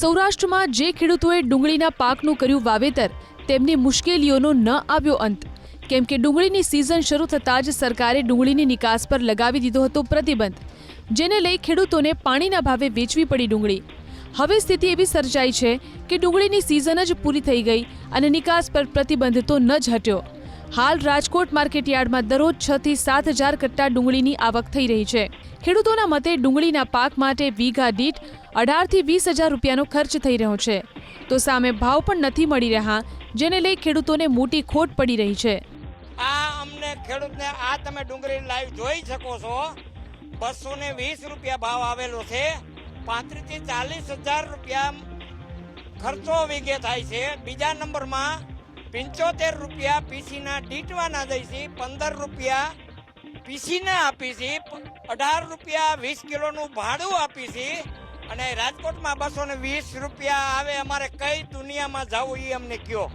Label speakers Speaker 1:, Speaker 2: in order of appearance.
Speaker 1: સૌરાષ્ટ્રમાં જે ખેડૂતોએ ડુંગળીના પાકનું કર્યું વાવેતર, તેમની મુશ્કેલીઓનો ન આવ્યો અંત. કેમ કે ડુંગળીની સિઝન શરૂ થતાં જ સરકારે ડુંગળીની નિકાસ પર લગાવી દીધો હતો પ્રતિબંધ, જેને લઈ ખેડૂતોને પાણીના ભાવે વેચવી પડી ડુંગળી. હવે સ્થિતિ એવી સર્જાઈ છે કે ડુંગળીની સિઝન જ પૂરી થઈ ગઈ અને નિકાસ પર પ્રતિબંધ તો ન જ હટ્યો. હાલ રાજકોટ માર્કેટયાર્ડમાં દરરોજ છ થી સાત હજાર કટ્ટા ડુંગળીની આવક થઈ રહી છે. ખેડૂતોના મતે ડુંગળીના પાક માટે વીઘા દીઠ અઢારથી વીસ હજાર રૂપિયાનો ખર્ચ થઈ રહ્યો છે. તો સામે ભાવ પણ નથી મળી રહ્યા, જેને લઈ ખેડૂતોને મોટી ખોટ પડી રહી છે.
Speaker 2: આ અમને ખેડૂતને આ તમે ડુંગળી લાઈવ જોઈ શકો છો. બસો ને વીસ રૂપિયા ભાવ આવેલો છે. પાંત્રીસથી ચાલીસ હજાર રૂપિયા ખર્ચો વીઘે થાય છે. બીજા નંબરમાં પંચોતેર રૂપિયા પીસીના ડીટવાના દઈશી, પંદર રૂપિયા પીસીના આપીશી અઢાર રૂપિયા વીસ કિલોનું ભાડું આપીશી અને રાજકોટમાં બસો વીસ રૂપિયા આવે અમારે કઈ દુનિયામાં જવું એ અમને કયો.